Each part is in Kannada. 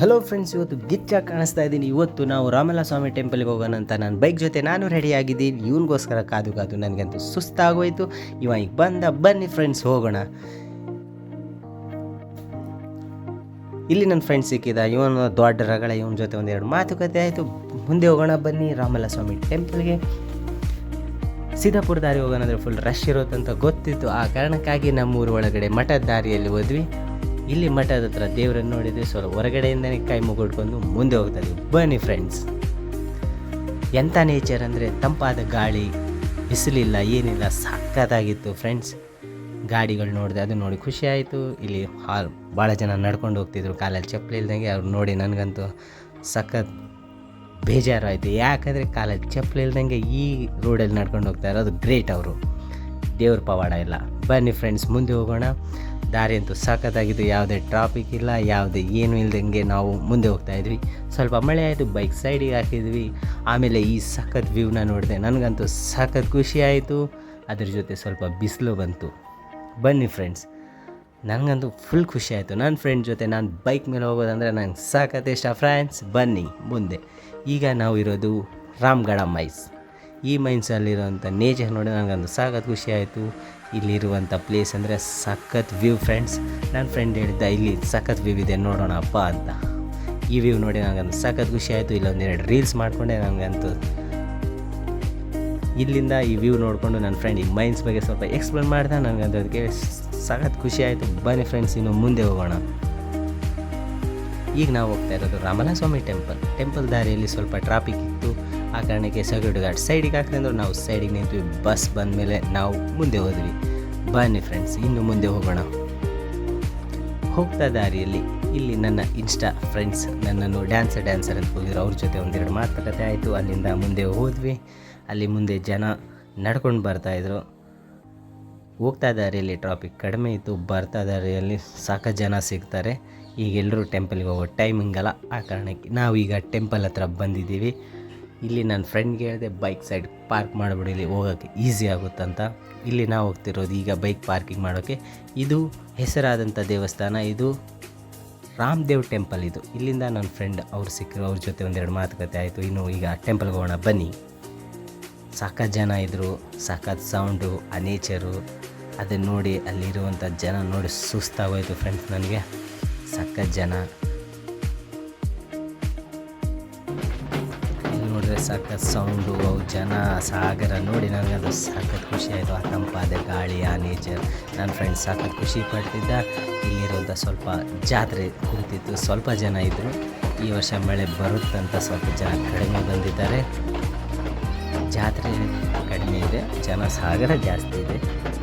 ಹಲೋ ಫ್ರೆಂಡ್ಸ್ ಇವತ್ತು ಗಿಚ್ಚ ಕಾಣಿಸ್ತಾ ಇದ್ದೀನಿ ಇವತ್ತು ನಾವು ರಾಮಲ ಸ್ವಾಮಿ ಟೆಂಪಲ್ಗೆ ಹೋಗೋಣ ಅಂತ ನಾನು ಬೈಕ್ ಜೊತೆ ನಾನು ರೆಡಿ ಆಗಿದ್ದೀನಿ. ಇವನಿಗೋಸ್ಕರ ಕಾದು ಕಾದು ನನಗಂತೂ ಸುಸ್ತಾಗೋಯ್ತು. ಇವ ಈಗ ಬಂದ, ಬನ್ನಿ ಫ್ರೆಂಡ್ಸ್ ಹೋಗೋಣ. ಇಲ್ಲಿ ನನ್ನ ಫ್ರೆಂಡ್ ಸಿಕ್ಕಿದ. ಇವನು ದೊಡ್ಡ ರಗಳ, ಇವನ ಜೊತೆ ಒಂದೆರಡು ಮಾತುಕತೆ ಆಯಿತು. ಮುಂದೆ ಹೋಗೋಣ, ಬನ್ನಿ ರಾಮಲ ಸ್ವಾಮಿ ಟೆಂಪಲ್ಗೆ ಸೀತಾಪುರ ದಾರಿ ಹೋಗೋಣ ಅಂದರೆ ಫುಲ್ ರಶ್ ಇರುತ್ತಂತ ಗೊತ್ತಿತ್ತು. ಆ ಕಾರಣಕ್ಕಾಗಿ ನಮ್ಮೂರ ಒಳಗಡೆ ಮಠದ ದಾರಿಯಲ್ಲಿ ಹೋದ್ವಿ. ಇಲ್ಲಿ ಮಠದ ಹತ್ರ ದೇವರನ್ನು ನೋಡಿದರೆ ಸ್ವಲ್ಪ ಹೊರಗಡೆಯಿಂದನೇ ಕೈ ಮುಗಿಡ್ಕೊಂಡು ಮುಂದೆ ಹೋಗ್ತದೆ. ಬನ್ನಿ ಫ್ರೆಂಡ್ಸ್ ಎಂಥ ನೇಚರ್ ಅಂದರೆ ತಂಪಾದ ಗಾಳಿ, ಬಿಸಿಲಿಲ್ಲ, ಏನಿಲ್ಲ, ಸಖತ್ತಾಗಿತ್ತು ಫ್ರೆಂಡ್ಸ್ ಗಾಡಿಗಳು ನೋಡಿದೆ ಅದು ನೋಡಿ ಖುಷಿ ಆಯಿತು. ಇಲ್ಲಿ ಹಾಲ್ ಭಾಳ ಜನ ನಡ್ಕೊಂಡು ಹೋಗ್ತಿದ್ರು. ಕಾಲಲ್ಲಿ ಚಪ್ಪಲಿ ಇಲ್ದಂಗೆ ಅವ್ರು ನೋಡಿ ನನಗಂತೂ ಸಖತ್ ಬೇಜಾರಾಯಿತು ಯಾಕಂದರೆ ಕಾಲಲ್ಲಿ ಚಪ್ಪಲಿ ಇಲ್ದಂಗೆ ಈ ರೋಡಲ್ಲಿ ನಡ್ಕೊಂಡು ಹೋಗ್ತಾ ಇರೋದು ಗ್ರೇಟ್ ಅವರು. ದೇವ್ರ ಪವಾಡ ಇಲ್ಲ. ಬನ್ನಿ ಫ್ರೆಂಡ್ಸ್ ಮುಂದೆ ಹೋಗೋಣ. ದಾರಿ ಅಂತೂ ಸಖತ್ತಾಗಿತ್ತು ಯಾವುದೇ ಟ್ರಾಫಿಕ್ ಇಲ್ಲ, ಯಾವುದೇ ಏನು ಇಲ್ಲದಂಗೆ ನಾವು ಮುಂದೆ ಹೋಗ್ತಾ ಇದ್ವಿ. ಸ್ವಲ್ಪ ಮಳೆ ಆಯಿತು ಬೈಕ್ ಸೈಡಿಗೆ ಹಾಕಿದ್ವಿ. ಆಮೇಲೆ ಈ ಸಖತ್ ವ್ಯೂನ ನೋಡಿದೆ, ನನಗಂತೂ ಸಖತ್ ಖುಷಿ ಆಯಿತು. ಅದ್ರ ಜೊತೆ ಸ್ವಲ್ಪ ಬಿಸಿಲು ಬಂತು. ಬನ್ನಿ ಫ್ರೆಂಡ್ಸ್ ನನಗಂತೂ ಫುಲ್ ಖುಷಿ ಆಯಿತು. ನನ್ನ ಫ್ರೆಂಡ್ ಜೊತೆ ನಾನು ಬೈಕ್ ಮೇಲೆ ಹೋಗೋದಂದರೆ ನಂಗೆ ಸಾಕತ್ತೆ ಇಷ್ಟ ಫ್ರೆಂಡ್ಸ್ ಬನ್ನಿ ಮುಂದೆ. ಈಗ ನಾವು ಇರೋದು ರಾಮ್ಗಢ ಮೈಸ್ ಈ ಮೈನ್ಸಲ್ಲಿರುವಂಥ ನೇಚರ್ ನೋಡಿ ನನಗೊಂದು ಸಾಕತ್ ಖುಷಿ ಆಯಿತು. ಇಲ್ಲಿರುವಂಥ ಪ್ಲೇಸ್ ಅಂದರೆ ಸಖತ್ ವ್ಯೂ ಫ್ರೆಂಡ್ಸ್ ನನ್ನ ಫ್ರೆಂಡ್ ಹೇಳಿದ್ದ, ಇಲ್ಲಿ ಸಖತ್ ವ್ಯೂ ಇದೆ ನೋಡೋಣ ಅಪ್ಪ ಅಂತ. ಈ ವ್ಯೂ ನೋಡಿ ನನಗೊಂದು ಸಖತ್ ಖುಷಿ ಆಯಿತು. ಇಲ್ಲೊಂದೆರಡು ರೀಲ್ಸ್ ಮಾಡಿಕೊಂಡೆ ನನಗಂತೂ. ಇಲ್ಲಿಂದ ಈ ವ್ಯೂ ನೋಡಿಕೊಂಡು ನನ್ನ ಫ್ರೆಂಡ್ ಈ ಮೈನ್ಸ್ ಬಗ್ಗೆ ಸ್ವಲ್ಪ ಎಕ್ಸ್ಪ್ಲೇನ್ ಮಾಡಿದೆ. ನನಗಂತೂ ಅದಕ್ಕೆ ಸಖತ್ ಖುಷಿ ಆಯಿತು. ಬನ್ನಿ ಫ್ರೆಂಡ್ಸ್ ಇನ್ನು ಮುಂದೆ ಹೋಗೋಣ. ಈಗ ನಾವು ಹೋಗ್ತಾ ಇರೋದು ರಾಮಲಸ್ವಾಮಿ ಟೆಂಪಲ್ ಟೆಂಪಲ್ ದಾರಿಯಲ್ಲಿ ಸ್ವಲ್ಪ ಟ್ರಾಫಿಕ್ ಇತ್ತು. ಆ ಕಾರಣಕ್ಕೆ ಸೆಕ್ಯೂರಿಟಿ ಗಾರ್ಡ್ ಸೈಡಿಗೆ ಹಾಕಿದ್ರೆ ನಾವು ಸೈಡಿಗೆ ನಿಂತ್ವಿ. ಬಸ್ ಬಂದ ಮೇಲೆ ನಾವು ಮುಂದೆ ಹೋದ್ವಿ. ಬನ್ನಿ ಫ್ರೆಂಡ್ಸ್ ಇನ್ನು ಮುಂದೆ ಹೋಗೋಣ. ಹೋಗ್ತಾ ದಾರಿಯಲ್ಲಿ ಇಲ್ಲಿ ನನ್ನ ಇನ್ಸ್ಟಾ ಫ್ರೆಂಡ್ಸ್ ನನ್ನನ್ನು ಡ್ಯಾನ್ಸರ್ ಡ್ಯಾನ್ಸರ್ ಅಂತ ಹೋಗಿದ್ರು ಅವ್ರ ಜೊತೆ ಒಂದೆರಡು ಮಾತುಕತೆ ಆಯಿತು. ಅಲ್ಲಿಂದ ಮುಂದೆ ಹೋದ್ವಿ. ಅಲ್ಲಿ ಮುಂದೆ ಜನ ನಡ್ಕೊಂಡು ಬರ್ತಾಯಿದ್ರು ಹೋಗ್ತಾ ದಾರಿಯಲ್ಲಿ ಟ್ರಾಫಿಕ್ ಕಡಿಮೆ ಇತ್ತು. ಬರ್ತಾ ದಾರಿಯಲ್ಲಿ ಸಾಕಷ್ಟು ಜನ ಸಿಗ್ತಾರೆ. ಈಗ ಎಲ್ಲರೂ ಟೆಂಪಲ್ಗೆ ಹೋಗೋ ಟೈಮಿಂಗಲ್ಲ ಆ ಕಾರಣಕ್ಕೆ ನಾವು ಈಗ ಟೆಂಪಲ್ ಹತ್ರ ಬಂದಿದ್ದೀವಿ. ಇಲ್ಲಿ ನನ್ನ ಫ್ರೆಂಡ್ಗೆ ಹೇಳಿದೆ ಬೈಕ್ ಸೈಡ್ ಪಾರ್ಕ್ ಮಾಡಿಬಿಡಿ, ಇಲ್ಲಿ ಹೋಗೋಕ್ಕೆ ಈಸಿ ಆಗುತ್ತಂತ. ಇಲ್ಲಿ ನಾವು ಹೋಗ್ತಿರೋದು ಈಗ ಬೈಕ್ ಪಾರ್ಕಿಂಗ್ ಮಾಡೋಕ್ಕೆ. ಇದು ಹೆಸರಾದಂಥ ದೇವಸ್ಥಾನ, ಇದು ರಾಮದೇವ್ ಟೆಂಪಲ್ ಇದು. ಇಲ್ಲಿಂದ ನನ್ನ ಫ್ರೆಂಡ್ ಅವ್ರು ಸಿಕ್ಕರು ಅವ್ರ ಜೊತೆ ಒಂದೆರಡು ಮಾತುಕತೆ ಆಯಿತು. ಇನ್ನು ಈಗ ಟೆಂಪಲ್ಗೆ ಹೋಗೋಣ, ಬನ್ನಿ. ಸಖತ್ ಜನ ಇದ್ದರು ಸಾಕತ್ತು ಸೌಂಡು ಆ ನೇಚರು ಅದನ್ನು ನೋಡಿ ಅಲ್ಲಿರುವಂಥ ಜನ ನೋಡಿ ಸುಸ್ತಾಗೋಯಿತು ಫ್ರೆಂಡ್ಸ್ ನನಗೆ. ಸಖತ್ ಜನ. ಸಖತ್ ಸೌಂಡು ಜನ ಸಾಗರ ನೋಡಿ ನನಗದು ಸಖತ್ ಖುಷಿ ಆಯಿತು. ಆ ತಂಪಾದ ಗಾಳಿ, ಆ ನೇಚರ್ ನನ್ನ ಫ್ರೆಂಡ್ಸ್ ಸಖತ್ ಖುಷಿ ಪಡ್ತಿದ್ದ. ಇಲ್ಲಿರುವಂಥ ಸ್ವಲ್ಪ ಜಾತ್ರೆ ಕುರಿತಿತ್ತು ಸ್ವಲ್ಪ ಜನ ಇದ್ದರು ಈ ವರ್ಷ ಮಳೆ ಬರುತ್ತಂತ ಸ್ವಲ್ಪ ಜನ ಕಡಿಮೆ ಬಂದಿದ್ದಾರೆ. ಜಾತ್ರೆ ಕಡಿಮೆ ಇದೆ. ಜನ ಸಾಗರ ಜಾಸ್ತಿ ಇದೆ.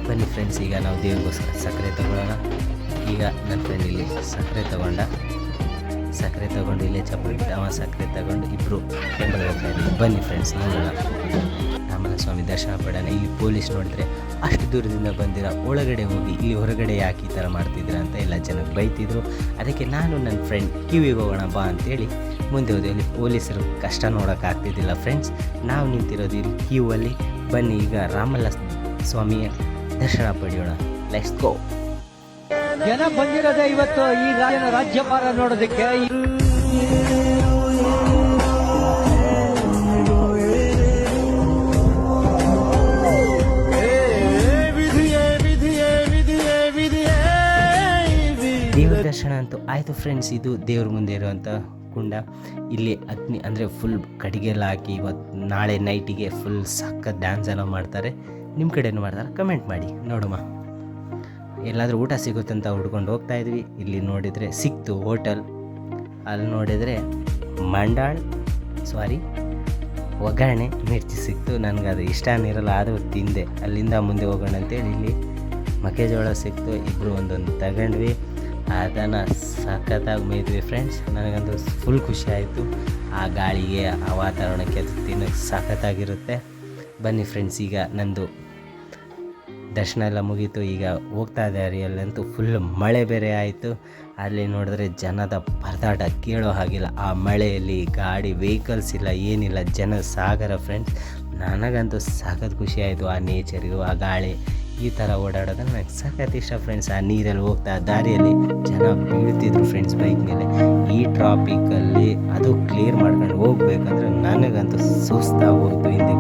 ಬನ್ನಿ ಫ್ರೆಂಡ್ಸ್ ಈಗ ನಾವು ದೇವ್ರಿಗೋಸ್ಕರ ಸಕ್ಕರೆ ತಗೊಳ್ಳೋಣ. ಈಗ ನನ್ನ ಫ್ರೆಂಡ್ ಇಲ್ಲಿ ಸಕ್ಕರೆ ತಗೊಂಡ. ಸಕ್ಕರೆ ತಗೊಂಡು ಇಲ್ಲೇ ಬಿಟ್ಟು ಅವ ಸಕ್ಕರೆ ತಗೊಂಡು ಇಬ್ಬರು ಬನ್ನಿ ಫ್ರೆಂಡ್ಸ್ ನೋಡೋಣ. ರಾಮನ ಸ್ವಾಮಿ ದರ್ಶನ ಪಡೋಣ ಇಲ್ಲಿ ಪೊಲೀಸ್ ನೋಡಿದ್ರೆ ಅಷ್ಟು ದೂರದಿಂದ ಬಂದಿರ, ಒಳಗಡೆ ಹೋಗಿ ಇಲ್ಲಿ ಹೊರಗಡೆ ಯಾಕೆ ಈ ಥರ ಮಾಡ್ತಿದ್ದೀರ ಅಂತ ಎಲ್ಲ ಜನಕ್ಕೆ ಬೈತಿದ್ರು. ಅದಕ್ಕೆ ನಾನು ನನ್ನ ಫ್ರೆಂಡ್ ಕಿವಿಗೆ ಹೋಗೋಣ ಬಾ ಅಂತೇಳಿ ಮುಂದೆ ಹೋದೆ ಇಲ್ಲಿ ಪೊಲೀಸರು ಕಷ್ಟ ನೋಡೋಕ್ಕಾಗ್ತಿದ್ದಿಲ್ಲ ಫ್ರೆಂಡ್ಸ್ ನಾವು ನಿಂತಿರೋದು ಇಲ್ಲಿ ಕ್ಯೂ ಅಲ್ಲಿ. ಬನ್ನಿ, ಈಗ ರಾಮಲ ಸ್ವಾಮಿಯ ದರ್ಶನ ಪಡೆಯೋಣ. ಲೆಟ್ಸ್ ಗೋ ಜನ ಬಂದಿರೋದೇ ಇವತ್ತು ಈ ರಾಜ್ಯನ ರಾಜ್ಯಪಾಲ ನೋಡೋದಕ್ಕೆ. ದೇವ್ರ ದರ್ಶನ ಅಂತೂ ಆಯಿತು ಫ್ರೆಂಡ್ಸ್ ಇದು ದೇವ್ರ ಮುಂದೆ ಇರುವಂಥ ಕುಂಡ. ಇಲ್ಲಿ ಅಗ್ನಿ ಅಂದರೆ ಫುಲ್ ಕಡಿಗೆಲ್ಲ ಹಾಕಿ ಇವತ್ತು ನಾಳೆ ನೈಟಿಗೆ ಫುಲ್ ಸಕ್ಕ ಡ್ಯಾನ್ಸ್ ಎಲ್ಲ ಮಾಡ್ತಾರೆ. ನಿಮ್ಮ ಕಡೆನೂ ಮಾಡ್ತಾರೆ? ಕಮೆಂಟ್ ಮಾಡಿ ನೋಡುಮ ಎಲ್ಲಾದರೂ ಊಟ ಸಿಗುತ್ತಂತ ಹುಡ್ಕೊಂಡು ಹೋಗ್ತಾ ಇದ್ವಿ. ಇಲ್ಲಿ ನೋಡಿದರೆ ಸಿಕ್ತು ಹೋಟೆಲ್. ಅಲ್ಲಿ ನೋಡಿದರೆ ಮಂಡಾಳ್ ಸಾರಿ ಒಗ್ಗರಣೆ ಮಿರ್ಚಿ ಸಿಕ್ತು. ನನಗೆ ಅದು ಇಷ್ಟನೇ ಇರಲ್ಲ ಆದರೂ ತಿಂದೆ. ಅಲ್ಲಿಂದ ಮುಂದೆ ಹೋಗೋಣ ಅಂತೇಳಿ ಇಲ್ಲಿ ಮೆಕ್ಕೆಜೋಳ ಸಿಕ್ತು. ಇಬ್ಬರು ಒಂದೊಂದು ತಗೊಂಡ್ವಿ. ಅದನ್ನು ಸಖತ್ತಾಗಿ ಮೇಯ್ದ್ವಿ ಫ್ರೆಂಡ್ಸ್ ನನಗಂತೂ ಫುಲ್ ಖುಷಿ ಆಯಿತು. ಆ ಗಾಳಿಗೆ, ಆ ವಾತಾವರಣಕ್ಕೆ ಅದು ತಿನ್ನೋಕ್ಕೆ ಸಖತ್ತಾಗಿರುತ್ತೆ. ಬನ್ನಿ ಫ್ರೆಂಡ್ಸ್ ಈಗ ನಂದು ದರ್ಶನ ಎಲ್ಲ ಮುಗೀತು. ಈಗ ಹೋಗ್ತಾ ದಾರಿಯಲ್ಲಂತೂ ಫುಲ್ ಮಳೆ ಬೇರೆ ಆಯಿತು. ಅಲ್ಲಿ ನೋಡಿದ್ರೆ ಜನದ ಪರದಾಟ ಕೇಳೋ ಹಾಗಿಲ್ಲ. ಆ ಮಳೆಯಲ್ಲಿ ಗಾಡಿ ವೆಹಿಕಲ್ಸ್ ಇಲ್ಲ, ಏನಿಲ್ಲ. ಜನ ಸಾಗರ ಫ್ರೆಂಡ್ಸ್ ನನಗಂತೂ ಸಖತ್ ಖುಷಿ ಆಯಿತು ಆ ನೇಚರಿಗೂ ಆ ಗಾಳಿ. ಈ ಥರ ಓಡಾಡೋದು ನನಗೆ ಸಖತ್ ಇಷ್ಟ ಫ್ರೆಂಡ್ಸ್ ಆ ನೀರಲ್ಲಿ ಹೋಗ್ತಾ, ದಾರಿಯಲ್ಲಿ ಜನ ಬೀಳ್ತಿದ್ರು ಫ್ರೆಂಡ್ಸ್ ಬೈಕ್ ಮೇಲೆ. ಈ ಟ್ರಾಪಿಕಲ್ಲಿ ಅದು ಕ್ಲಿಯರ್ ಮಾಡ್ಕೊಂಡು ಹೋಗ್ಬೇಕಂದ್ರೆ ನನಗಂತೂ ಸುಸ್ತಾಗಿ ಹೋಗ್ತು ಹಿಂದೆ